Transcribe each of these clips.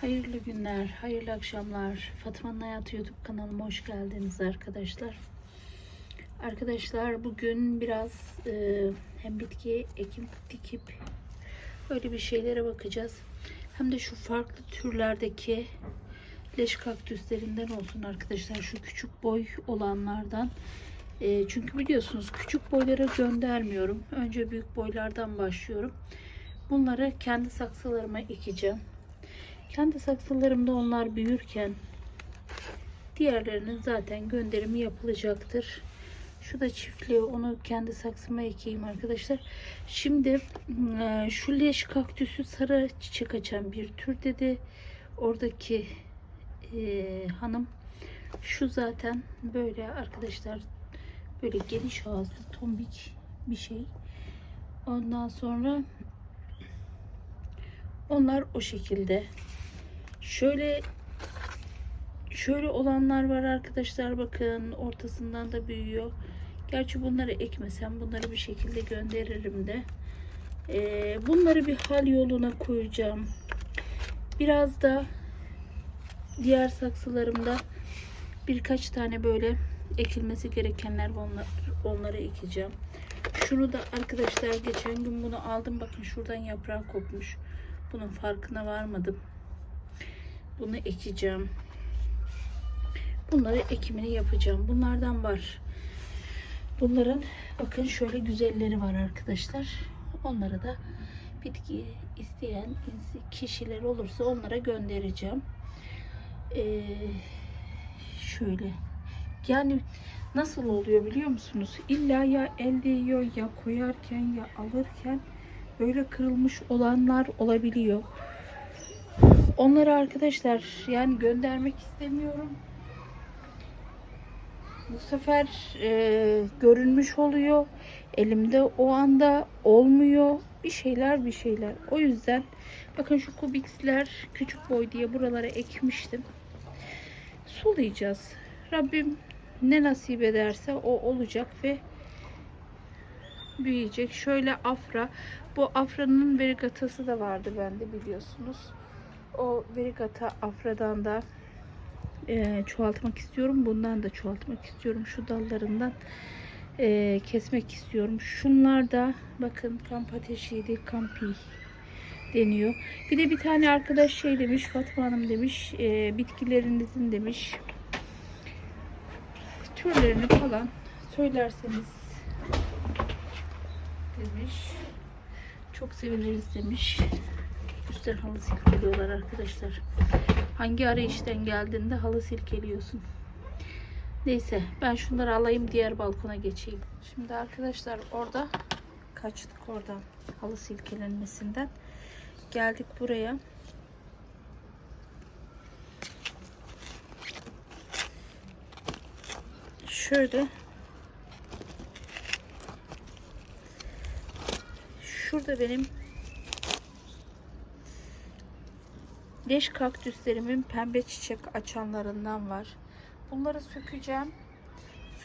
Hayırlı günler, hayırlı akşamlar. Fatma'nın Hayatı YouTube kanalıma hoş geldiniz arkadaşlar. Arkadaşlar bugün biraz e, hem bitki ekim dikip böyle bir şeylere bakacağız. Hem de şu farklı türlerdeki leş kaktüslerinden olsun arkadaşlar. Şu küçük boy olanlardan. E, çünkü biliyorsunuz küçük boylara göndermiyorum. Önce büyük boylardan başlıyorum. Bunları kendi saksılarıma ekeceğim. Kendi saksılarımda onlar büyürken diğerlerinin zaten gönderimi yapılacaktır. Şu da çiftliği onu kendi saksıma ekeyim arkadaşlar. Şimdi e, şu leş kaktüsü sarı çiçek açan bir tür dedi. Oradaki e, hanım şu zaten böyle arkadaşlar böyle geniş ağızlı tombik bir şey. Ondan sonra onlar o şekilde. Şöyle şöyle olanlar var arkadaşlar bakın ortasından da büyüyor. Gerçi bunları ekmesem bunları bir şekilde gönderirim de. Ee, bunları bir hal yoluna koyacağım. Biraz da diğer saksılarımda birkaç tane böyle ekilmesi gerekenler. Onlar, onları ekeceğim. Şunu da arkadaşlar geçen gün bunu aldım. Bakın şuradan yaprağı kopmuş. Bunun farkına varmadım. Bunu ekeceğim. Bunları ekimini yapacağım. Bunlardan var. Bunların bakın şöyle güzelleri var arkadaşlar. Onlara da bitki isteyen kişiler olursa onlara göndereceğim. Ee, şöyle. Yani nasıl oluyor biliyor musunuz? İlla ya el değiyor ya koyarken ya alırken böyle kırılmış olanlar olabiliyor. Onları arkadaşlar yani göndermek istemiyorum. Bu sefer e, görünmüş oluyor. Elimde o anda olmuyor. Bir şeyler bir şeyler. O yüzden bakın şu kubiksler küçük boy diye buralara ekmiştim. Sulayacağız. Rabbim ne nasip ederse o olacak ve büyüyecek. Şöyle afra. Bu afranın verigatası da vardı bende biliyorsunuz. O verigata afradan da e, çoğaltmak istiyorum. Bundan da çoğaltmak istiyorum. Şu dallarından e, kesmek istiyorum. Şunlar da bakın kamp ateşiydi. Kampi deniyor. Bir de bir tane arkadaş şey demiş. Fatma Hanım demiş. E, bitkilerinizin demiş. Türlerini falan söylerseniz demiş. Çok seviniriz demiş. Üstten halı silkeliyorlar arkadaşlar. Hangi arayıştan geldiğinde halı silkeliyorsun. Neyse ben şunları alayım diğer balkona geçeyim. Şimdi arkadaşlar orada kaçtık oradan halı silkelenmesinden. Geldik buraya. Şöyle şurada benim leş kaktüslerimin pembe çiçek açanlarından var. Bunları sökeceğim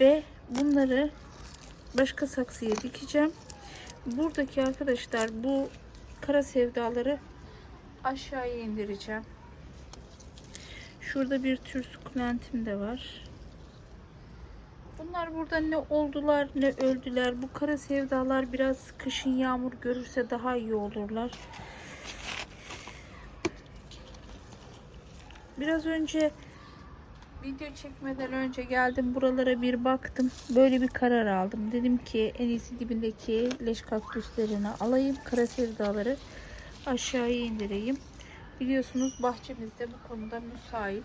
ve bunları başka saksıya dikeceğim. Buradaki arkadaşlar bu kara sevdaları aşağıya indireceğim. Şurada bir tür sukulentim de var. Bunlar burada ne oldular ne öldüler. Bu kara sevdalar biraz kışın yağmur görürse daha iyi olurlar. Biraz önce video çekmeden önce geldim buralara bir baktım. Böyle bir karar aldım. Dedim ki en iyisi dibindeki leş kaktüslerini alayım. Kara sevdaları aşağıya indireyim. Biliyorsunuz bahçemizde bu konuda müsait.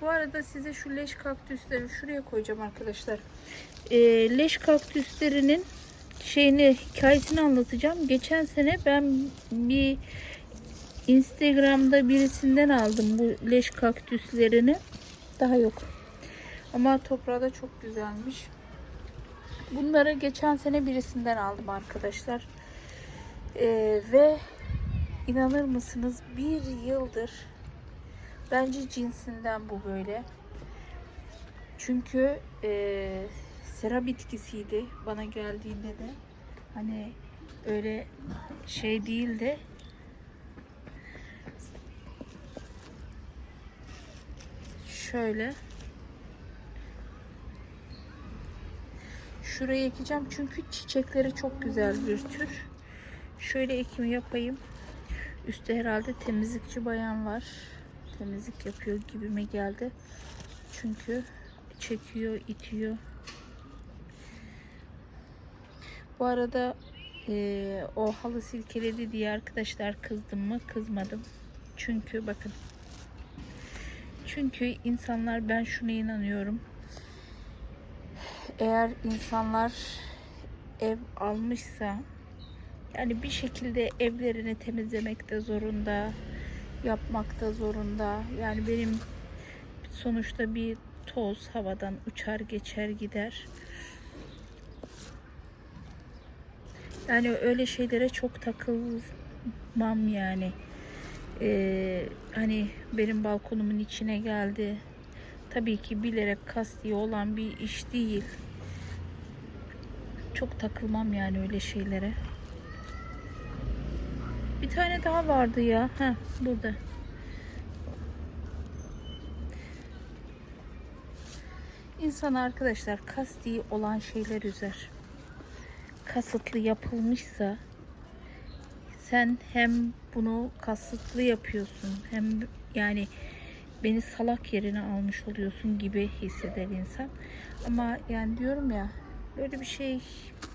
Bu arada size şu leş kaktüsleri şuraya koyacağım arkadaşlar. Ee, leş kaktüslerinin şeyini hikayesini anlatacağım. Geçen sene ben bir Instagram'da birisinden aldım bu leş kaktüslerini. Daha yok. Ama toprağı da çok güzelmiş. Bunları geçen sene birisinden aldım arkadaşlar. Ee, ve inanır mısınız bir yıldır bence cinsinden bu böyle. Çünkü e, sera bitkisiydi bana geldiğinde de. Hani öyle şey değildi. Şöyle. Şuraya ekeceğim çünkü çiçekleri çok güzel bir tür. Şöyle ekimi yapayım. Üstte herhalde temizlikçi bayan var. Temizlik yapıyor gibime geldi. Çünkü çekiyor, itiyor. Bu arada eee, o halı silkeledi diye arkadaşlar kızdım mı? Kızmadım. Çünkü bakın. Çünkü insanlar ben şuna inanıyorum. Eğer insanlar ev almışsa yani bir şekilde evlerini temizlemekte zorunda, yapmakta zorunda. Yani benim sonuçta bir toz havadan uçar geçer gider. Yani öyle şeylere çok takılmam yani. Ee, hani benim balkonumun içine geldi. Tabii ki bilerek kasti olan bir iş değil. Çok takılmam yani öyle şeylere. Bir tane daha vardı ya. Ha burada. İnsan arkadaşlar kasti olan şeyler üzer. Kasıtlı yapılmışsa sen hem bunu kasıtlı yapıyorsun hem yani beni salak yerine almış oluyorsun gibi hisseder insan. Ama yani diyorum ya böyle bir şey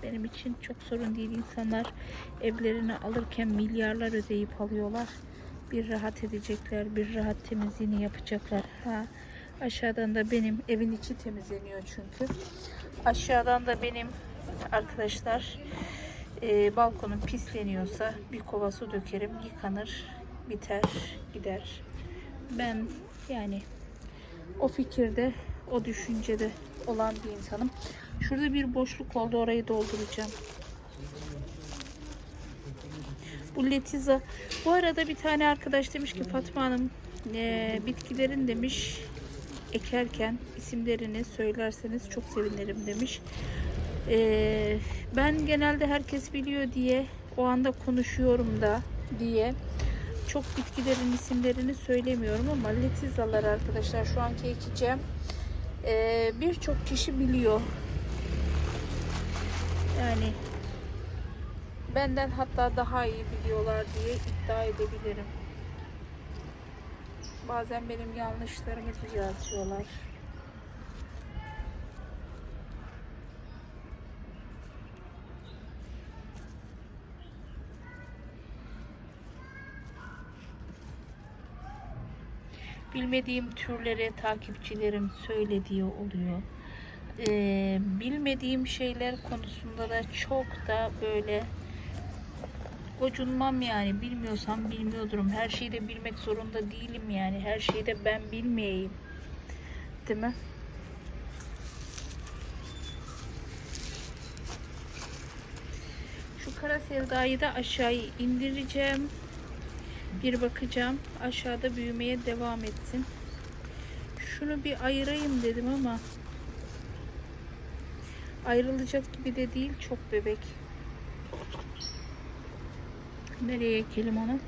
benim için çok sorun değil. İnsanlar evlerini alırken milyarlar ödeyip alıyorlar. Bir rahat edecekler, bir rahat temizliğini yapacaklar. Ha aşağıdan da benim evin içi temizleniyor çünkü. Aşağıdan da benim arkadaşlar e, balkonum pisleniyorsa bir kova su dökerim, yıkanır, biter, gider. Ben yani o fikirde, o düşüncede olan bir insanım. Şurada bir boşluk oldu, orayı dolduracağım. Bu letiza. Bu arada bir tane arkadaş demiş ki Fatma Hanım e, bitkilerin demiş ekerken isimlerini söylerseniz çok sevinirim demiş. E, ben genelde herkes biliyor diye o anda konuşuyorum da diye çok bitkilerin isimlerini söylemiyorum ama letizalar arkadaşlar şu anki ekeceğim e, birçok kişi biliyor. Yani benden hatta daha iyi biliyorlar diye iddia edebilirim. Bazen benim yanlışlarımı düzeltiyorlar. Bilmediğim türlere takipçilerim söylediği oluyor. Ee, bilmediğim şeyler konusunda da çok da böyle gocunmam yani bilmiyorsam bilmiyordurum. Her şeyi de bilmek zorunda değilim yani. Her şeyi de ben bilmeyeyim. Değil mi? Şu kara sevdayı da aşağıya indireceğim. Bir bakacağım. Aşağıda büyümeye devam etsin. Şunu bir ayırayım dedim ama ayrılacak gibi de değil. Çok bebek. Nereye ekelim onu?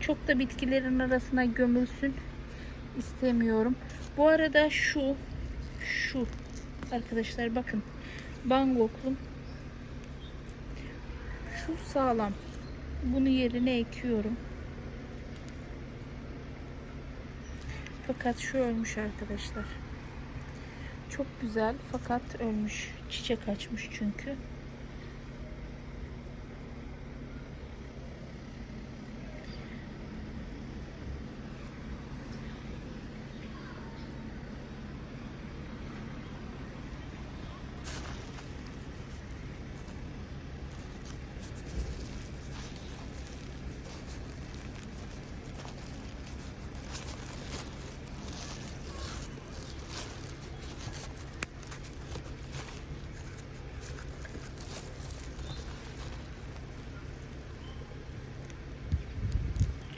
Çok da bitkilerin arasına gömülsün istemiyorum. Bu arada şu şu arkadaşlar bakın bangoklum şu sağlam. Bunu yerine ekiyorum. Fakat şu ölmüş arkadaşlar. Çok güzel fakat ölmüş. Çiçek açmış çünkü.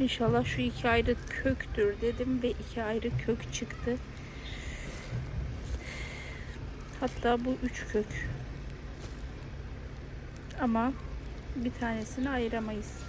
İnşallah şu iki ayrı köktür dedim ve iki ayrı kök çıktı. Hatta bu üç kök. Ama bir tanesini ayıramayız.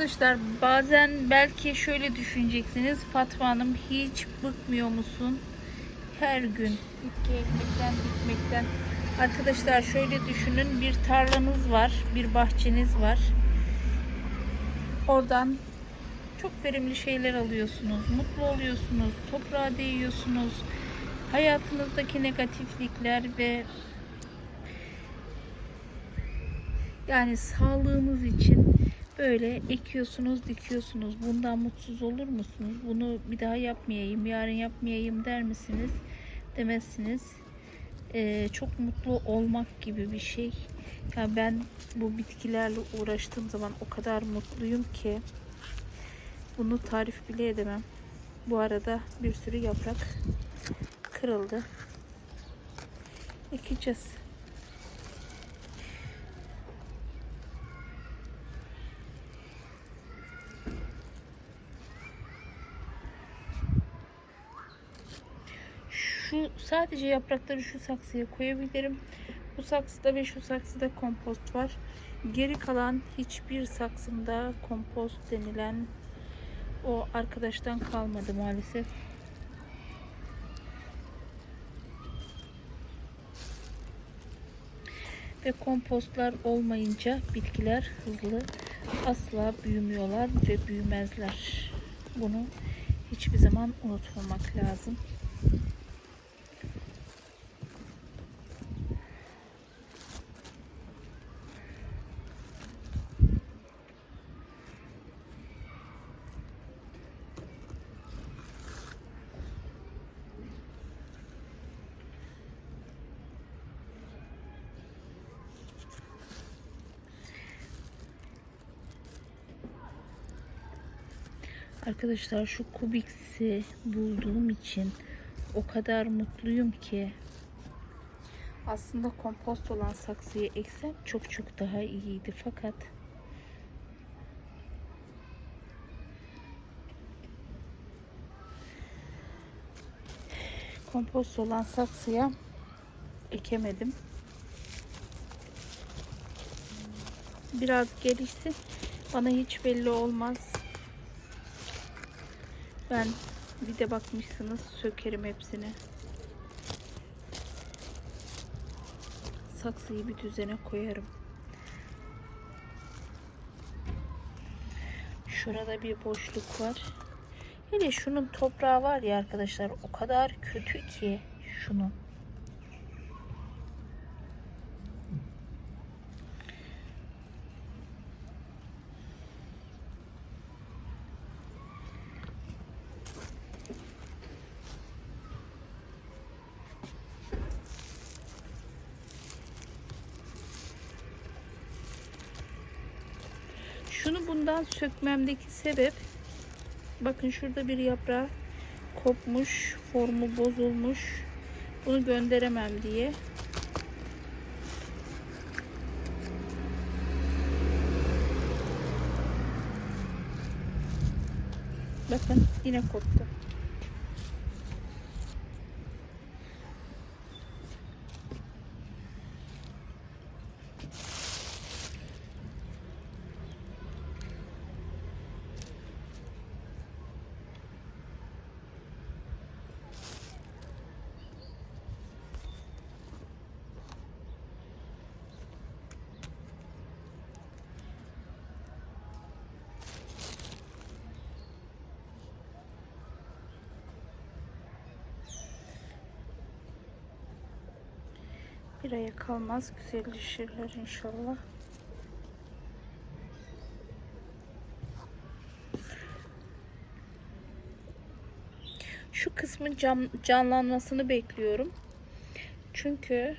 Arkadaşlar bazen belki şöyle düşüneceksiniz. Fatma Hanım hiç bıkmıyor musun? Her gün bitki ekmekten dikmekten. Arkadaşlar şöyle düşünün. Bir tarlanız var. Bir bahçeniz var. Oradan çok verimli şeyler alıyorsunuz. Mutlu oluyorsunuz. Toprağa değiyorsunuz. Hayatınızdaki negatiflikler ve yani sağlığınız için böyle ekiyorsunuz, dikiyorsunuz. Bundan mutsuz olur musunuz? Bunu bir daha yapmayayım, yarın yapmayayım der misiniz? Demezsiniz. Ee, çok mutlu olmak gibi bir şey. Yani ben bu bitkilerle uğraştığım zaman o kadar mutluyum ki bunu tarif bile edemem. Bu arada bir sürü yaprak kırıldı. Ekeceğiz. Şu sadece yaprakları şu saksıya koyabilirim. Bu saksıda ve şu saksıda kompost var. Geri kalan hiçbir saksımda kompost denilen o arkadaştan kalmadı maalesef. Ve kompostlar olmayınca bitkiler hızlı asla büyümüyorlar ve büyümezler. Bunu hiçbir zaman unutmamak lazım. Arkadaşlar şu Kubix'i bulduğum için o kadar mutluyum ki aslında kompost olan saksıyı eksem çok çok daha iyiydi fakat kompost olan saksıya ekemedim. Biraz gelişsin. Bana hiç belli olmaz. Ben bir de bakmışsınız sökerim hepsini. Saksıyı bir düzene koyarım. Şurada bir boşluk var. Hele şunun toprağı var ya arkadaşlar o kadar kötü ki şunun. Bundan sökmemdeki sebep bakın şurada bir yaprağı kopmuş, formu bozulmuş. Bunu gönderemem diye. Bakın yine koptu. Aya kalmaz güzelleşirler inşallah. Şu kısmın cam, canlanmasını bekliyorum. Çünkü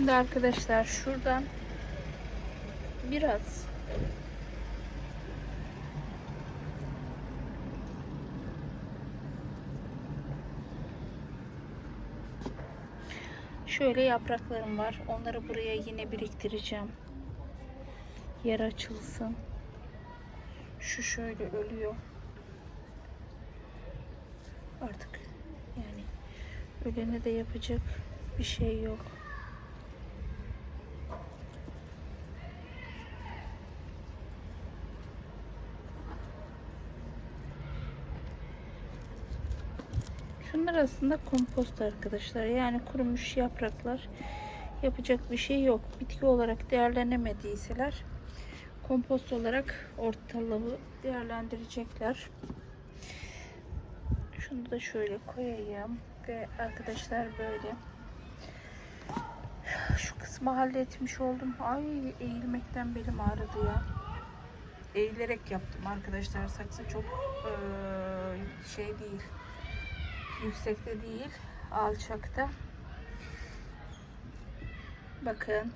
Şimdi arkadaşlar şuradan biraz şöyle yapraklarım var. Onları buraya yine biriktireceğim. Yer açılsın. Şu şöyle ölüyor. Artık yani ölene de yapacak bir şey yok. Şunlar aslında kompost arkadaşlar. Yani kurumuş yapraklar. Yapacak bir şey yok. Bitki olarak değerlenemediyseler kompost olarak ortalığı değerlendirecekler. Şunu da şöyle koyayım. Ve arkadaşlar böyle şu kısmı halletmiş oldum. Ay eğilmekten belim ağrıdı ya. Eğilerek yaptım arkadaşlar. Saksı çok eee, şey değil. Yüksekte değil. Alçakta. Bakın.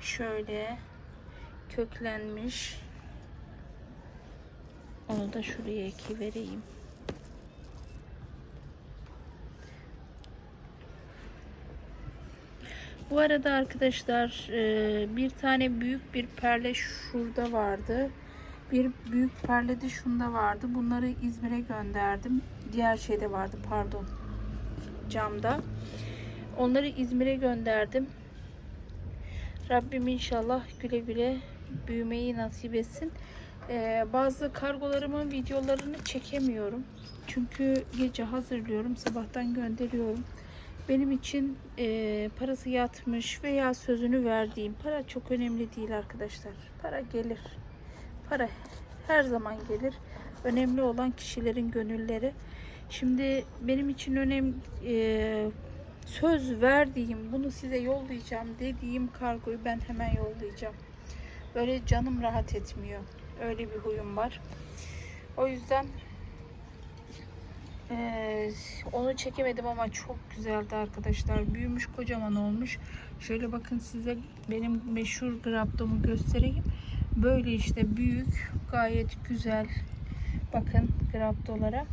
Şöyle köklenmiş. Onu da şuraya eki vereyim. Bu arada arkadaşlar e, bir tane büyük bir perle şurada vardı. Bir büyük perle de şunda vardı. Bunları İzmir'e gönderdim. Diğer şeyde vardı pardon. Camda. Onları İzmir'e gönderdim. Rabbim inşallah güle güle büyümeyi nasip etsin. Ee, bazı kargolarımın videolarını çekemiyorum. Çünkü gece hazırlıyorum. Sabahtan gönderiyorum. Benim için e, parası yatmış veya sözünü verdiğim para çok önemli değil arkadaşlar. Para gelir. Para her zaman gelir. Önemli olan kişilerin gönülleri. Şimdi benim için önemli e, söz verdiğim, bunu size yollayacağım dediğim kargoyu ben hemen yollayacağım. Böyle canım rahat etmiyor. Öyle bir huyum var. O yüzden eee, onu çekemedim ama çok güzeldi arkadaşlar. Büyümüş kocaman olmuş. Şöyle bakın size benim meşhur graptomu göstereyim. Böyle işte büyük, gayet güzel. Bakın graptolara.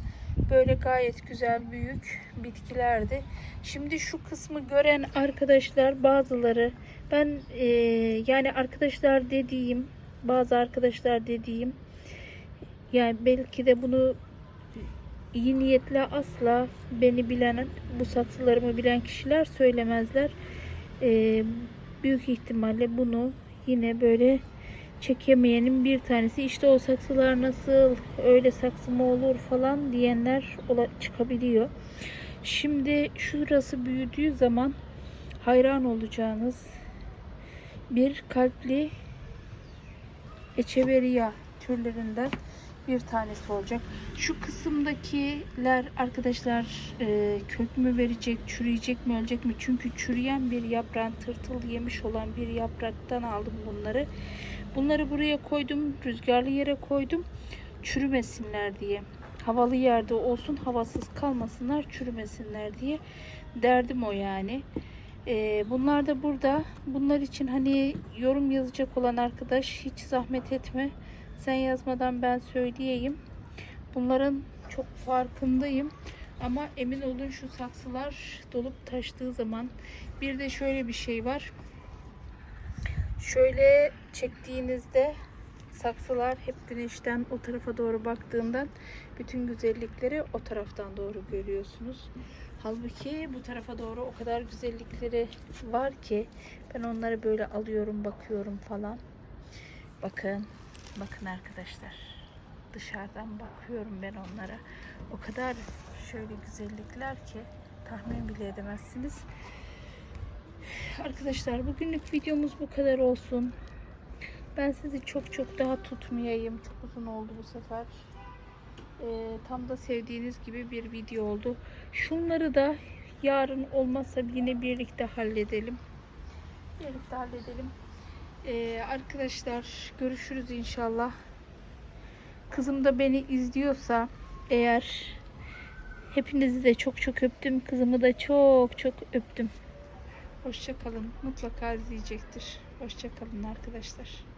Böyle gayet güzel büyük bitkilerdi. Şimdi şu kısmı gören arkadaşlar bazıları ben e, yani arkadaşlar dediğim bazı arkadaşlar dediğim yani belki de bunu iyi niyetle asla beni bilen bu saksılarımı bilen kişiler söylemezler. E, büyük ihtimalle bunu yine böyle çekemeyenin bir tanesi işte o saksılar nasıl öyle saksı mı olur falan diyenler çıkabiliyor. Şimdi şurası büyüdüğü zaman hayran olacağınız bir kalpli echeveria türlerinden bir tanesi olacak. Şu kısımdakiler arkadaşlar e, kök mü verecek, çürüyecek mi, ölecek mi? Çünkü çürüyen bir yaprağın tırtıl yemiş olan bir yapraktan aldım bunları. Bunları buraya koydum, rüzgarlı yere koydum. Çürümesinler diye. Havalı yerde olsun, havasız kalmasınlar, çürümesinler diye. Derdim o yani. Ee, bunlar da burada. Bunlar için hani yorum yazacak olan arkadaş hiç zahmet etme. Sen yazmadan ben söyleyeyim. Bunların çok farkındayım. Ama emin olun şu saksılar dolup taştığı zaman bir de şöyle bir şey var. Şöyle çektiğinizde saksılar hep güneşten o tarafa doğru baktığından bütün güzellikleri o taraftan doğru görüyorsunuz. Halbuki bu tarafa doğru o kadar güzellikleri var ki ben onları böyle alıyorum, bakıyorum falan. Bakın, bakın arkadaşlar. Dışarıdan bakıyorum ben onlara. O kadar şöyle güzellikler ki tahmin bile edemezsiniz. Arkadaşlar bugünlük videomuz bu kadar olsun. Ben sizi çok çok daha tutmayayım. Çok uzun oldu bu sefer. Ee, tam da sevdiğiniz gibi bir video oldu. Şunları da yarın olmazsa yine birlikte halledelim. Birlikte halledelim. Ee, arkadaşlar görüşürüz inşallah. Kızım da beni izliyorsa eğer hepinizi de çok çok öptüm. Kızımı da çok çok öptüm. Hoşça kalın. Mutlaka izleyecektir. Hoşça kalın arkadaşlar.